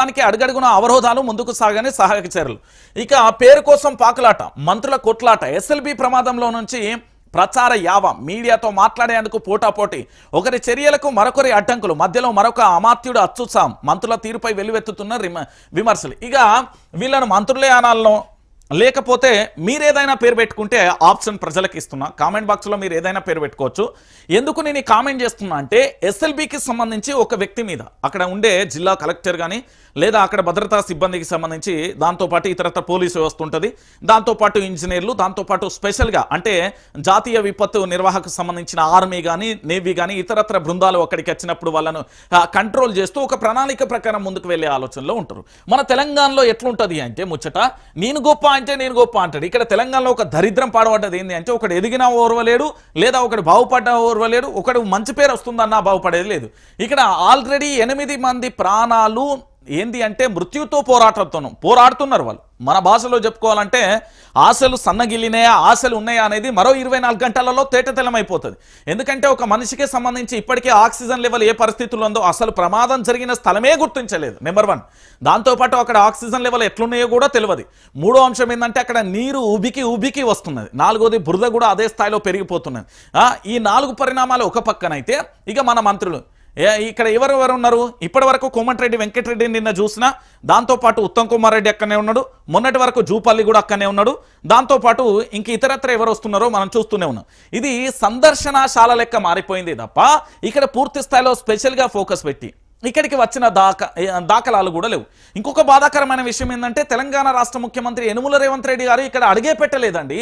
దానికి అడుగడుగున అవరోధాలు ముందుకు సాగని సహాయక చర్యలు. ఇక పేరు కోసం పాకులాట మంత్రుల కొట్లాట ఎస్ఎల్బి ప్రమాదంలో నుంచి ప్రచార యావ మీడియాతో మాట్లాడేందుకు పోటాపోటీ ఒకరి చర్యలకు మరొకరి అడ్డంకులు మధ్యలో మరొక అమాత్యుడు అత్యుత్సాహం మంత్రుల తీరుపై వెల్లువెత్తుతున్న విమర్శలు. ఇక వీళ్ళను మంత్రులే అనాలనో లేకపోతే మీరు ఏదైనా పేరు పెట్టుకుంటే ఆప్షన్ ప్రజలకు ఇస్తున్నా. కామెంట్ బాక్స్లో మీరు ఏదైనా పేరు పెట్టుకోవచ్చు. ఎందుకు నేను కామెంట్ చేస్తున్నా అంటే ఎస్ఎల్బికి సంబంధించి ఒక వ్యక్తి మీద అక్కడ ఉండే జిల్లా కలెక్టర్ కానీ లేదా అక్కడ భద్రతా సిబ్బందికి సంబంధించి దాంతోపాటు ఇతరత్ర పోలీసు వ్యవస్థ ఉంటుంది. దాంతోపాటు ఇంజనీర్లు దాంతోపాటు స్పెషల్గా అంటే జాతీయ విపత్తు నిర్వాహకు సంబంధించిన ఆర్మీ కానీ నేవీ కానీ ఇతరత్ర బృందాలు అక్కడికి వచ్చినప్పుడు వాళ్ళను కంట్రోల్ చేస్తూ ఒక ప్రణాళిక ప్రకారం ముందుకు వెళ్ళే ఆలోచనలో ఉంటారు. మన తెలంగాణలో ఎట్లుంటది అంటే ముచ్చట నేను గొప్ప అంటే నేను గొప్ప అంటాడు. ఇక్కడ తెలంగాణలో ఒక దరిద్రం పాడబడ్డది ఏంది అంటే ఒకడు ఎదిగినా ఓర్వలేడు లేదా ఒకడు బాగుపడ్డా ఓర్వలేడు ఒకడు మంచి పేరు వస్తుందన్నా బాగుపడేది లేదు. ఇక్కడ ఆల్రెడీ ఎనిమిది మంది ప్రాణాలు ఏంది అంటే మృత్యుతో పోరాటంతో పోరాడుతున్నారు వాళ్ళు. మన భాషలో చెప్పుకోవాలంటే ఆశలు సన్నగిల్లినాయా ఆశలు ఉన్నాయా అనేది మరో ఇరవై నాలుగు గంటలలో తేటతెలమైపోతుంది. ఎందుకంటే ఒక మనిషికి సంబంధించి ఇప్పటికే ఆక్సిజన్ లెవెల్ ఏ పరిస్థితుల్లో ఉందో అసలు ప్రమాదం జరిగిన స్థలమే గుర్తించలేదు నెంబర్ వన్. దాంతోపాటు అక్కడ ఆక్సిజన్ లెవెల్ ఎట్లున్నాయో కూడా తెలియదు మూడో అంశం ఏంటంటే అక్కడ నీరు ఉబికి ఉబికి వస్తున్నది. నాలుగోది బురద కూడా అదే స్థాయిలో పెరిగిపోతున్నది. ఈ నాలుగు పరిణామాలు ఒక పక్కనైతే ఇక మన మంత్రులు ఇక్కడ ఎవరెవరు ఉన్నారు? ఇప్పటి వరకు కోమటిరెడ్డి వెంకటరెడ్డిని నిన్న చూసిన దాంతోపాటు ఉత్తమ్ కుమార్ రెడ్డి అక్కనే ఉన్నాడు. మొన్నటి వరకు జూపల్లి కూడా అక్కనే ఉన్నాడు. దాంతోపాటు ఇంక ఇతరత్ర ఎవరు వస్తున్నారో మనం చూస్తూనే ఉన్నాం. ఇది సందర్శనశాల లెక్క మారిపోయింది తప్ప ఇక్కడ పూర్తి స్థాయిలో స్పెషల్గా ఫోకస్ పెట్టి ఇక్కడికి వచ్చిన దాఖ దాఖలాలు కూడా లేవు. ఇంకొక బాధాకరమైన విషయం ఏంటంటే తెలంగాణ రాష్ట్ర ముఖ్యమంత్రి యనుమల రేవంత్ రెడ్డి గారు ఇక్కడ అడిగే పెట్టలేదండి.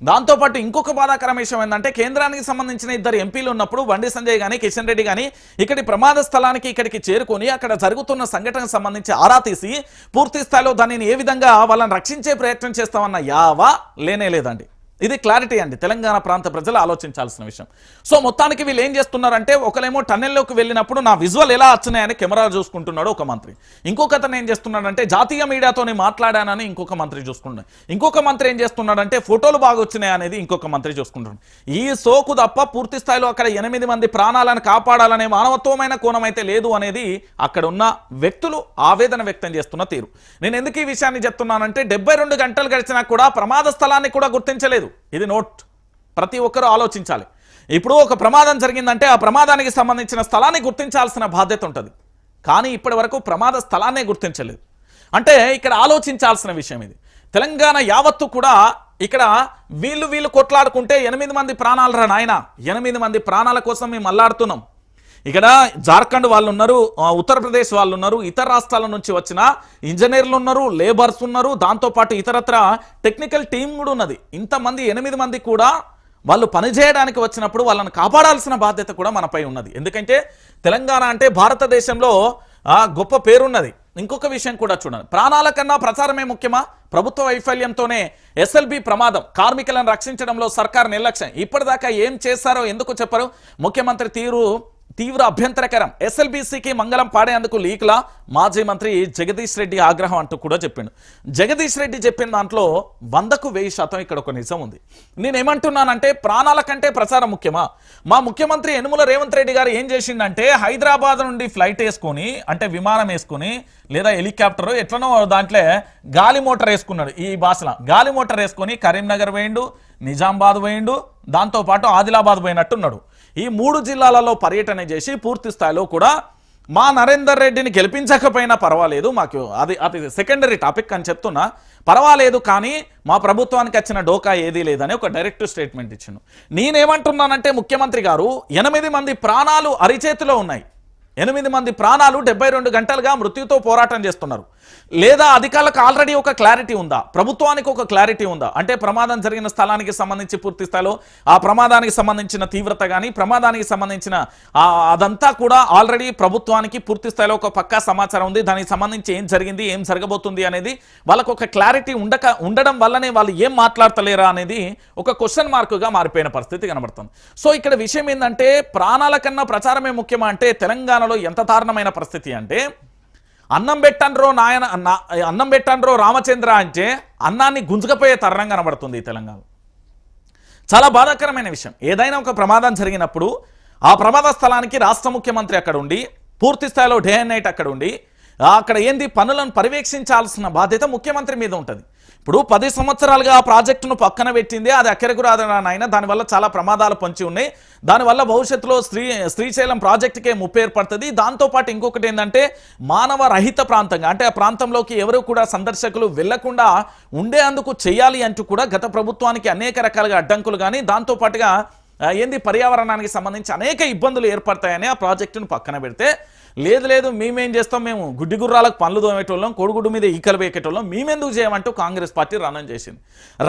దాంతోపాటు ఇంకొక బాధాకరం విషయం ఏంటంటే కేంద్రానికి సంబంధించిన ఇద్దరు ఎంపీలు ఉన్నప్పుడు బండి సంజయ్ గాని కిషన్ రెడ్డి గాని ఇక్కడి ప్రమాద స్థలానికి ఇక్కడికి చేరుకొని అక్కడ జరుగుతున్న సంఘటనకు సంబంధించి ఆరా తీసి పూర్తి స్థాయిలో దానిని ఏ విధంగా వాళ్ళని రక్షించే ప్రయత్నం చేస్తామన్న యావా లేనే లేదండి. ఇది క్లారిటీ అండి. తెలంగాణ ప్రాంత ప్రజలు ఆలోచించాల్సిన విషయం. సో మొత్తానికి వీళ్ళు ఏం చేస్తున్నారంటే ఒకరేమో టన్నెల్లోకి వెళ్ళినప్పుడు నా విజువల్ ఎలా వచ్చినాయని కెమెరా చూసుకుంటున్నాడు ఒక మంత్రి. ఇంకొక అతను ఏం చేస్తున్నాడంటే జాతీయ మీడియాతోనే మాట్లాడానని ఇంకొక మంత్రి చూసుకుంటున్నాడు. ఇంకొక మంత్రి ఏం చేస్తున్నాడంటే ఫోటోలు బాగా వచ్చినాయి అనేది ఇంకొక మంత్రి చూసుకుంటున్నాడు. ఈ సోకు తప్ప పూర్తి స్థాయిలో అక్కడ ఎనిమిది మంది ప్రాణాలను కాపాడాలనే మానవత్వమైన కోణం అయితే లేదు అనేది అక్కడ ఉన్న వ్యక్తులు ఆవేదన వ్యక్తం చేస్తున్న తీరు. నేను ఎందుకు ఈ విషయాన్ని చెప్తున్నానంటే డెబ్బై రెండు గంటలు గడిచినా కూడా ప్రమాద స్థలాన్ని కూడా గుర్తించలేదు. ఇది నోట్. ప్రతి ఒక్కరూ ఆలోచించాలి. ఇప్పుడు ఒక ప్రమాదం జరిగిందంటే ఆ ప్రమాదానికి సంబంధించిన స్థలాన్ని గుర్తించాల్సిన బాధ్యత ఉంటుంది. కానీ ఇప్పటి వరకు ప్రమాద స్థలాన్నే గుర్తించలేదు. అంటే ఇక్కడ ఆలోచించాల్సిన విషయం ఇది. తెలంగాణ యావత్తు కూడా ఇక్కడ వీళ్ళు వీళ్ళు కొట్లాడుకుంటే ఎనిమిది మంది ప్రాణాలు రా నాయన? ఎనిమిది మంది ప్రాణాల కోసం మేము అల్లాడుతున్నాం. ఇక్కడ జార్ఖండ్ వాళ్ళు ఉన్నారు ఉత్తరప్రదేశ్ వాళ్ళు ఉన్నారు ఇతర రాష్ట్రాల నుంచి వచ్చిన ఇంజనీర్లు ఉన్నారు లేబర్స్ ఉన్నారు దాంతోపాటు ఇతరత్ర టెక్నికల్ టీం కూడా ఉన్నది. ఇంతమంది ఎనిమిది మంది కూడా వాళ్ళు పనిచేయడానికి వచ్చినప్పుడు వాళ్ళని కాపాడాల్సిన బాధ్యత కూడా మనపై ఉన్నది. ఎందుకంటే తెలంగాణ అంటే భారతదేశంలో గొప్ప పేరున్నది. ఇంకొక విషయం కూడా చూడండి. ప్రాణాల కన్నా ప్రచారమే ముఖ్యమా? ప్రభుత్వ వైఫల్యంతోనే ఎస్ఎల్బి ప్రమాదం. కార్మికులను రక్షించడంలో సర్కార్ నిర్లక్ష్యం. ఇప్పటిదాకా ఏం చేశారో ఎందుకు చెప్పరు? ముఖ్యమంత్రి తీరు తీవ్ర అభ్యంతరకరం. ఎస్ఎల్బీసీకి మంగళం పాడేందుకు లీక్లా మాజీ మంత్రి జగదీష్ రెడ్డి ఆగ్రహం అంటూ కూడా చెప్పిండు. జగదీష్ రెడ్డి చెప్పిన దాంట్లో వందకు వెయ్యి శాతం ఇక్కడ ఒక నిజం ఉంది. నేనేమంటున్నానంటే ప్రాణాల కంటే ప్రచారం ముఖ్యమా? మా ముఖ్యమంత్రి యనుమల రేవంత్ రెడ్డి గారు ఏం చేసిండంటే హైదరాబాద్ నుండి ఫ్లైట్ వేసుకొని అంటే విమానం వేసుకొని లేదా హెలికాప్టర్ ఎట్లనో దాంట్లో గాలి మోటార్ వేసుకున్నాడు ఈ భాషలో గాలి మోటార్ వేసుకొని కరీంనగర్ పోయిండు నిజామాబాద్ పోయిండు దాంతోపాటు ఆదిలాబాద్ పోయినట్టున్నాడు. ఈ మూడు జిల్లాలలో పర్యటన చేసి పూర్తి స్థాయిలో కూడా మా నరేందర్ రెడ్డిని గెలిపించకపోయినా పర్వాలేదు. మాకు అది అది సెకండరీ టాపిక్ అని చెప్తున్నా. పర్వాలేదు కానీ మా ప్రభుత్వానికి వచ్చిన డోకా ఏదీ లేదని ఒక డైరెక్ట్ స్టేట్మెంట్ ఇచ్చిండు. నేనేమంటున్నానంటే ముఖ్యమంత్రి గారు ఎనిమిది మంది ప్రాణాలు అరిచేతిలో ఉన్నాయి. ఎనిమిది మంది ప్రాణాలు డెబ్బై రెండు గంటలుగా మృత్యుతో పోరాటం చేస్తున్నారు. లేదా అధికారులకు ఆల్రెడీ ఒక క్లారిటీ ఉందా? ప్రభుత్వానికి ఒక క్లారిటీ ఉందా? అంటే ప్రమాదం జరిగిన స్థలానికి సంబంధించి పూర్తి స్థాయిలో ఆ ప్రమాదానికి సంబంధించిన తీవ్రత కానీ ప్రమాదానికి సంబంధించిన అదంతా కూడా ఆల్రెడీ ప్రభుత్వానికి పూర్తి స్థాయిలో ఒక పక్కా సమాచారం ఉంది. దానికి సంబంధించి ఏం జరిగింది ఏం జరగబోతుంది అనేది వాళ్ళకు ఒక క్లారిటీ ఉండక ఉండడం వల్లనే వాళ్ళు ఏం మాట్లాడతలేరా అనేది ఒక క్వశ్చన్ మార్కుగా మారిపోయిన పరిస్థితి కనబడుతుంది. సో ఇక్కడ విషయం ఏంటంటే ప్రాణాల కన్నా ప్రచారమే ముఖ్యమా అంటే తెలంగాణ తెలంగాణలో ఎంత దారుణమైన పరిస్థితి అంటే అన్నం పెట్టండ్రో నాయన అన్నం పెట్టండ్రో రామచంద్ర అంటే అన్నాన్ని గుంజుకపోయే తరణం కనబడుతుంది తెలంగాణ. చాలా బాధాకరమైన విషయం. ఏదైనా ఒక ప్రమాదం జరిగినప్పుడు ఆ ప్రమాద స్థలానికి రాష్ట్ర ముఖ్యమంత్రి అక్కడ ఉండి పూర్తి స్థాయిలో డే అండ్ నైట్ అక్కడ ఉండి అక్కడ ఏంది పనులను పర్యవేక్షించాల్సిన బాధ్యత ముఖ్యమంత్రి మీద ఉంటుంది. ఇప్పుడు పది సంవత్సరాలుగా ఆ ప్రాజెక్టును పక్కన పెట్టింది అది ఎక్కడికి రాదనాయన దానివల్ల చాలా ప్రమాదాలు పొంచి ఉన్నాయి. దానివల్ల భవిష్యత్తులో శ్రీ శ్రీశైలం ప్రాజెక్టుకే ముప్పు ఏర్పడుతుంది. దాంతోపాటు ఇంకొకటి ఏంటంటే మానవ రహిత ప్రాంతంగా అంటే ఆ ప్రాంతంలోకి ఎవరు కూడా సందర్శకులు వెళ్ళకుండా ఉండేందుకు చేయాలి అంటూ కూడా గత ప్రభుత్వానికి అనేక రకాలుగా అడ్డంకులు కానీ దాంతోపాటుగా ఏంది పర్యావరణానికి సంబంధించి అనేక ఇబ్బందులు ఏర్పడతాయని ఆ ప్రాజెక్టును పక్కన పెడితే లేదు లేదు మేమేం చేస్తాం? మేము గుడ్డి గుర్రాలకు పనులు తోమేటోళ్ళం కోడిగుడ్డు మీద ఈకలు వేకేటోళ్ళం మేమెందుకు చేయమంటూ కాంగ్రెస్ పార్టీ రణం చేసింది.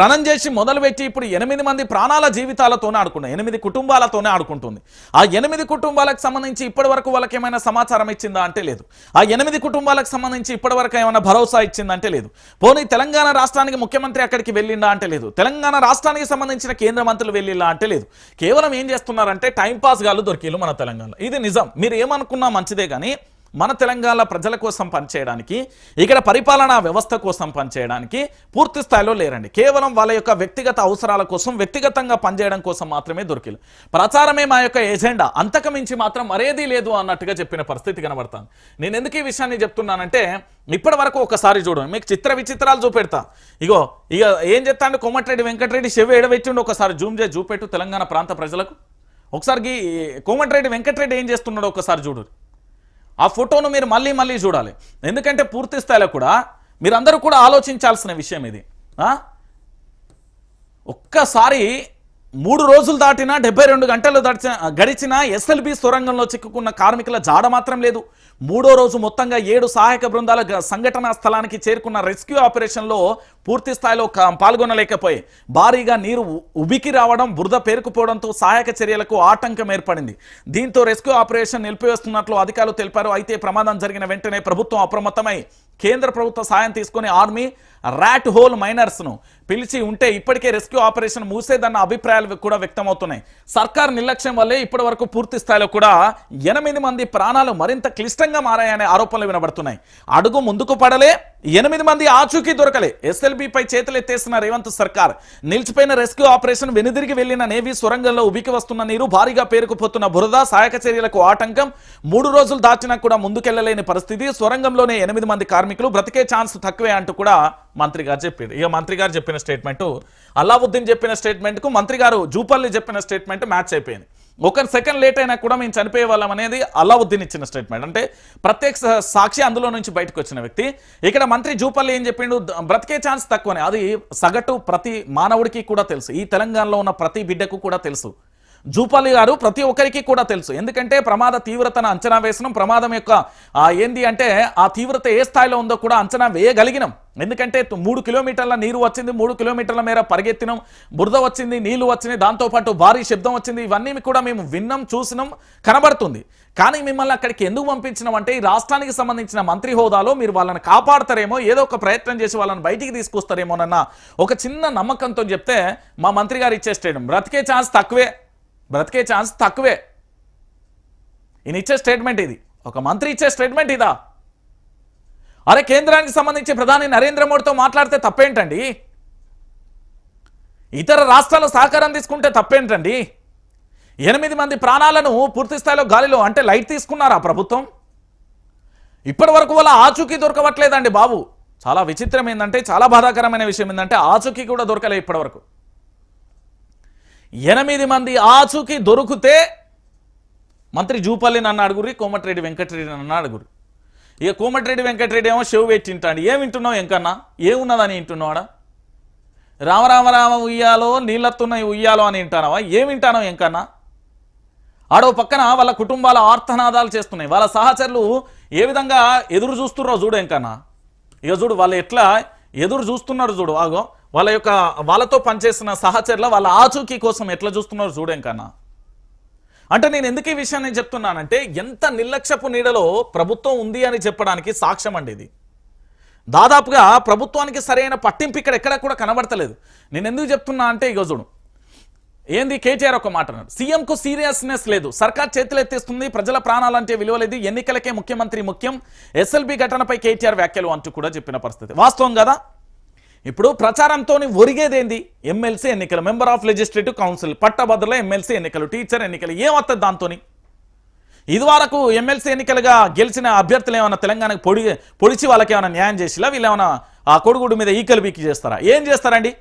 రణం చేసి మొదలుపెట్టి ఇప్పుడు ఎనిమిది మంది ప్రాణాల జీవితాలతోనే ఆడుకున్నాయి ఎనిమిది కుటుంబాలతోనే ఆడుకుంటుంది. ఆ ఎనిమిది కుటుంబాలకు సంబంధించి ఇప్పటి వరకు వాళ్ళకి ఏమైనా సమాచారం ఇచ్చిందా అంటే లేదు. ఆ ఎనిమిది కుటుంబాలకు సంబంధించి ఇప్పటి వరకు ఏమైనా భరోసా ఇచ్చిందంటే లేదు. పోనీ తెలంగాణ రాష్ట్రానికి ముఖ్యమంత్రి అక్కడికి వెళ్ళిందా అంటే లేదు. తెలంగాణ రాష్ట్రానికి సంబంధించిన కేంద్ర మంత్రులు వెళ్ళిందా అంటే లేదు. కేవలం ఏం చేస్తున్నారంటే టైంపాస్ గాలు దొరికిలు మన తెలంగాణ ఇది నిజం. మీరు ఏమనుకున్నా మంచిదే కానీ మన తెలంగాణ ప్రజల కోసం పనిచేయడానికి ఇక్కడ పరిపాలనా వ్యవస్థ కోసం పనిచేయడానికి పూర్తి స్థాయిలో లేరండి. కేవలం వాళ్ళ యొక్క వ్యక్తిగత అవసరాల కోసం వ్యక్తిగతంగా పనిచేయడం కోసం మాత్రమే దొరికిలు ప్రచారమే మా యొక్క ఎజెండా. అంతకమించి మాత్రం మరేదీ లేదు అన్నట్టుగా చెప్పిన పరిస్థితి కనబడతాను నేను ఎందుకు ఈ విషయాన్ని చెప్తున్నానంటే ఇప్పటి వరకు ఒకసారి చూడండి. మీకు చిత్ర విచిత్రాలు చూపెడతా. ఇగో ఇక ఏం చెప్తాను కోమటిరెడ్డి వెంకటరెడ్డి చెవి ఎడబెట్టిండు ఒకసారి జూమ్ చేసి చూపెట్టు తెలంగాణ ప్రాంత ప్రజలకు. ఒకసారి కోమటిరెడ్డి వెంకటరెడ్డి ఏం చేస్తున్నాడో ఒకసారి చూడు. ఆ ఫోటోను మీరు మళ్ళీ మళ్ళీ చూడాలి. ఎందుకంటే పూర్తి స్థాయిలో కూడా మీరందరూ కూడా ఆలోచించాల్సిన విషయం ఇది. ఒక్కసారి మూడు రోజులు దాటినా డెబ్బై రెండు గంటలు దాటిన గడిచిన ఎస్ఎల్బి సొరంగంలో చిక్కుకున్న కార్మికుల జాడ మాత్రం లేదు. మూడో రోజు మొత్తంగా ఏడు సహాయక బృందాల సంఘటనా స్థలానికి చేరుకున్న రెస్క్యూ ఆపరేషన్లో పూర్తి స్థాయిలో పాల్గొనలేకపోయి భారీగా నీరు ఉబికి రావడం బురద పేరుకుపోవడంతో సహాయక చర్యలకు ఆటంకం ఏర్పడింది. దీంతో రెస్క్యూ ఆపరేషన్ నిలిపివేస్తున్నట్లు అధికారులు తెలిపారు. అయితే ప్రమాదం జరిగిన వెంటనే ప్రభుత్వం అప్రమత్తమై కేంద్ర ప్రభుత్వ సాయం తీసుకుని ఆర్మీ ర్యాట్ హోల్ మైనర్స్ను పిలిచి ఉంటే ఇప్పటికే రెస్క్యూ ఆపరేషన్ మూసేదన్న అభిప్రాయాలు కూడా వ్యక్తమవుతున్నాయి. సర్కార్ నిర్లక్ష్యం వల్లే ఇప్పటి వరకు పూర్తి స్థాయిలో కూడా ఎనిమిది మంది ప్రాణాలు మరింత క్లిష్టంగా మారాయనే ఆరోపణలు వినబడుతున్నాయి. అడుగు ముందుకు పడలే ఎనిమిది మంది ఆచూకీ దొరకలే. ఎస్ఎల్బిపై చేతులు రేవంత్ సర్కార్ నిలిచిపోయిన రెస్క్యూ ఆపరేషన్ వెనుదిరిగి వెళ్ళిన నేవీ సొరంగంలో ఉబికి వస్తున్న నీరు భారీగా పేరుకుపోతున్న బురద సహాయక చర్యలకు ఆటంకం. మూడు రోజులు దాటినా కూడా ముందుకెళ్ళలేని పరిస్థితి. సొరంగంలోనే ఎనిమిది మంది కార్మికులు బ్రతికే ఛాన్స్ తక్కువే అంటూ కూడా మంత్రి గారు చెప్పింది ఇక మంత్రి గారు చెప్పిన స్టేట్మెంట్ అల్లావుద్దీన్ చెప్పిన స్టేట్మెంట్కు మంత్రి గారు జూపల్లి చెప్పిన స్టేట్మెంట్ మ్యాచ్ అయిపోయింది. ఒక సెకండ్ లేట్ అయినా కూడా మేము చనిపోయే వాళ్ళం అనేది అల్లావుద్దీన్ ఇచ్చిన స్టేట్మెంట్ అంటే ప్రత్యేక సాక్షి అందులో నుంచి బయటకు వచ్చిన వ్యక్తి. ఇక్కడ మంత్రి జూపల్లి ఏం చెప్పిండు? బ్రతికే ఛాన్స్ తక్కువనే. అది సగటు ప్రతి మానవుడికి కూడా తెలుసు. ఈ తెలంగాణలో ఉన్న ప్రతి బిడ్డకు కూడా తెలుసు. జూపాలి గారు ప్రతి ఒక్కరికి కూడా తెలుసు. ఎందుకంటే ప్రమాద తీవ్రతను అంచనా వేసినాం. ప్రమాదం యొక్క ఏంది అంటే ఆ తీవ్రత ఏ స్థాయిలో ఉందో కూడా అంచనా వేయగలిగినాం. ఎందుకంటే మూడు కిలోమీటర్ల నీరు వచ్చింది మూడు కిలోమీటర్ల మేర పరిగెత్తినాం. బురద వచ్చింది నీళ్ళు వచ్చినాయి దాంతోపాటు భారీ శబ్దం వచ్చింది. ఇవన్నీ కూడా మేము విన్నాం చూసినాం కనబడుతుంది. కానీ మిమ్మల్ని అక్కడికి ఎందుకు పంపించినాం అంటే ఈ రాష్ట్రానికి సంబంధించిన మంత్రి హోదాలో మీరు వాళ్ళని కాపాడతారేమో ఏదో ఒక ప్రయత్నం చేసి వాళ్ళని బయటికి తీసుకొస్తారేమోనన్న ఒక చిన్న నమ్మకంతో చెప్తే మా మంత్రి గారు ఇచ్చే స్టేడియం. బ్రతికే ఛాన్స్ తక్కువే. బ్రతికే ఛాన్స్ తక్కువే. ఈయన ఇచ్చే స్టేట్మెంట్ ఇది. ఒక మంత్రి ఇచ్చే స్టేట్మెంట్ ఇదా? అరే కేంద్రానికి సంబంధించి ప్రధాని నరేంద్ర మోడీతో మాట్లాడితే తప్పేంటండి? ఇతర రాష్ట్రాల సహకారం తీసుకుంటే తప్పేంటండి? ఎనిమిది మంది ప్రాణాలను పూర్తి స్థాయిలో గాలిలో అంటే లైట్ తీసుకున్నారా ప్రభుత్వం? ఇప్పటి వరకు వాళ్ళ ఆచూకీ దొరకవట్లేదండి బాబు. చాలా విచిత్రం ఏంటంటే చాలా బాధాకరమైన విషయం ఏంటంటే ఆచూకీ కూడా దొరకలే ఇప్పటివరకు ఎనిమిది మంది ఆచూకీ దొరికితే మంత్రి జూపల్లి నన్ను అడుగురి కోమటిరెడ్డి వెంకటరెడ్డి నన్ను అడుగురి ఇక కోమటిరెడ్డి వెంకటరెడ్డి ఏమో షెవ్ పెట్టి తింటాడు. ఏం వింటున్నావు ఎంకన్నా? ఏమున్నదని వింటున్నావాడా రామరామరామ ఉయ్యాలో నీళ్ళత్తున్న ఉయ్యాలో అని వింటానవా? ఏం వింటానో ఎంకన్నా? ఆడో పక్కన వాళ్ళ కుటుంబాల ఆర్తనాదాలు చేస్తున్నాయి. వాళ్ళ సహచరులు ఏ విధంగా ఎదురు చూస్తున్నారో చూడు ఎంకన్నా. ఇక చూడు వాళ్ళు ఎట్లా ఎదురు చూస్తున్నారు చూడు ఆగో. వాళ్ళ యొక్క వాళ్ళతో పనిచేసిన సహచరుల వాళ్ళ ఆచూకీ కోసం ఎట్లా చూస్తున్నారు చూడేం కన్నా. అంటే నేను ఎందుకు ఈ విషయాన్ని చెప్తున్నానంటే ఎంత నిర్లక్ష్యపు నీడలో ప్రభుత్వం ఉంది అని చెప్పడానికి సాక్ష్యం అండి ఇది. దాదాపుగా ప్రభుత్వానికి సరైన పట్టింపు ఇక్కడ ఎక్కడ కూడా కనబడతలేదు. నేను ఎందుకు చెప్తున్నా అంటే ఇక చూడు. ఏంది కేటీఆర్ ఒక మాట అన్నారు సీఎంకు సీరియస్నెస్ లేదు. సర్కార్ చేతులు ఎత్తేస్తుంది ప్రజల ప్రాణాలంటే విలువలేదు ఎన్నికలకే ముఖ్యమంత్రి ముఖ్యం. ఎస్ఎల్బి ఘటనపై కేటీఆర్ వ్యాఖ్యలు అంటూ కూడా చెప్పిన పరిస్థితి. వాస్తవం కదా? ఇప్పుడు ప్రచారంతో ఒరిగేదేంది? ఎమ్మెల్సీ ఎన్నికలు మెంబర్ ఆఫ్ లెజిస్లేటివ్ కౌన్సిల్ పట్టభద్రుల ఎమ్మెల్సీ ఎన్నికలు టీచర్ ఎన్నికలు ఏమవుతుంది దాంతోని? ఇదివరకు ఎమ్మెల్సీ ఎన్నికలుగా గెలిచిన అభ్యర్థులు ఏమైనా తెలంగాణకు పొడి పొడిచి వాళ్ళకి ఏమైనా న్యాయం చేసిలా? వీళ్ళు ఏమైనా ఆ కొడుగుడు మీద ఈకలు బీకి చేస్తారా? ఏం చేస్తారండి?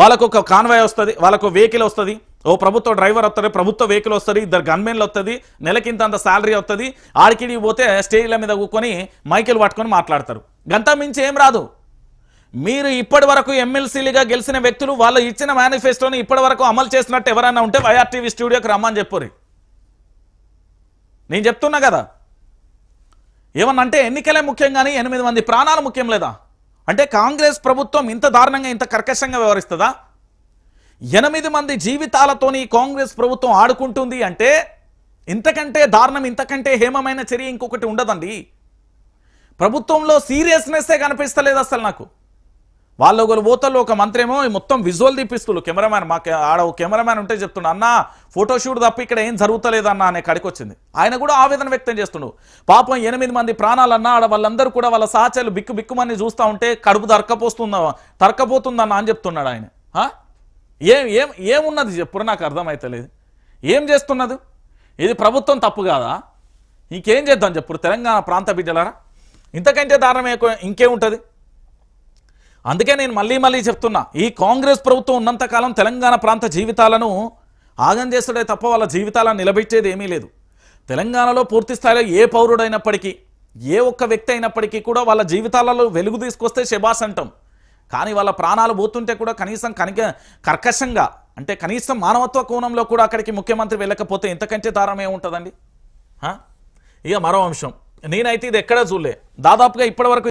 వాళ్ళకు ఒక కాన్వాయ్ వస్తుంది వాళ్ళకు వెహికల్ వస్తుంది. ఓ ప్రభుత్వ డ్రైవర్ వస్తుంది ప్రభుత్వ వెహికల్ వస్తుంది ఇద్దరు గన్మెన్లు వస్తుంది నెలకింత అంత శాలరీ వస్తుంది ఆడికిడి పోతే స్టేజ్ల మీద కూకొని మైకిల్ పట్టుకొని మాట్లాడతారు. గంట మించి ఏం రాదు. మీరు ఇప్పటి వరకు ఎమ్మెల్సీలుగా గెలిచిన వ్యక్తులు వాళ్ళు ఇచ్చిన మేనిఫెస్టోని ఇప్పటి వరకు అమలు చేసినట్టు ఎవరైనా ఉంటే వైఆర్టీవీ స్టూడియోకి రమ్మని చెప్పురి నేను చెప్తున్నా కదా. ఏమన్నా అంటే ఎన్నికలే ముఖ్యం కానీ ఎనిమిది మంది ప్రాణాలు ముఖ్యం లేదా? అంటే కాంగ్రెస్ ప్రభుత్వం ఇంత దారుణంగా ఇంత కర్కశంగా వ్యవహరిస్తుందా? ఎనిమిది మంది జీవితాలతోని కాంగ్రెస్ ప్రభుత్వం ఆడుకుంటుంది అంటే ఇంతకంటే దారుణం ఇంతకంటే హేమమైన చర్య ఇంకొకటి ఉండదండి. ప్రభుత్వంలో సీరియస్నెస్సే కనిపిస్తలేదు అసలు నాకు. వాళ్ళు ఒకరు పోతల్లో ఒక మంత్రి ఏమో మొత్తం విజువల్ తీపిస్తున్నారు కెమెరామ్యాన్ మా ఆడ ఒక కెమెరామ్యాన్ ఉంటే చెప్తుండు అన్న ఫోటోషూట్ తప్ప ఇక్కడ ఏం జరుగుతలేదన్న అనే కడికి వచ్చింది. ఆయన కూడా ఆవేదన వ్యక్తం చేస్తుండు. పాపం ఎనిమిది మంది ప్రాణాలన్నా ఆడ వాళ్ళందరూ కూడా వాళ్ళ సహచరులు బిక్కు బిక్కుమని చూస్తూ ఉంటే కడుపు తరకపోస్తుందా తరకపోతుందన్న అని చెప్తున్నాడు ఆయన. ఏం ఏం ఏమున్నది చెప్పుడు నాకు అర్థమవుతలేదు ఏం చేస్తున్నది? ఇది ప్రభుత్వం తప్పు కాదా? ఇంకేం చేద్దాం చెప్పుడు తెలంగాణ ప్రాంత బిడ్డలారా? ఇంతకంటే దారుణం ఇంకేముంటుంది? అందుకే నేను మళ్ళీ మళ్ళీ చెప్తున్నా ఈ కాంగ్రెస్ ప్రభుత్వం ఉన్నంతకాలం తెలంగాణ ప్రాంత జీవితాలను ఆగం చేస్తుడే తప్ప వాళ్ళ జీవితాలను నిలబెట్టేది ఏమీ లేదు. తెలంగాణలో పూర్తి స్థాయిలో ఏ పౌరుడైనప్పటికీ ఏ ఒక్క వ్యక్తి అయినప్పటికీ కూడా వాళ్ళ జీవితాలలో వెలుగు తీసుకొస్తే శబాస్ అంటాం. కానీ వాళ్ళ ప్రాణాలు పోతుంటే కూడా కనీసం కనిక కర్కశంగా అంటే కనీసం మానవత్వ కోణంలో కూడా అక్కడికి ముఖ్యమంత్రి వెళ్ళకపోతే ఇంతకంటే దారమే ఏముంటుందండి ఇక మరో అంశం. నేనైతే ఇది ఎక్కడా చూడలే. దాదాపుగా ఇప్పటివరకు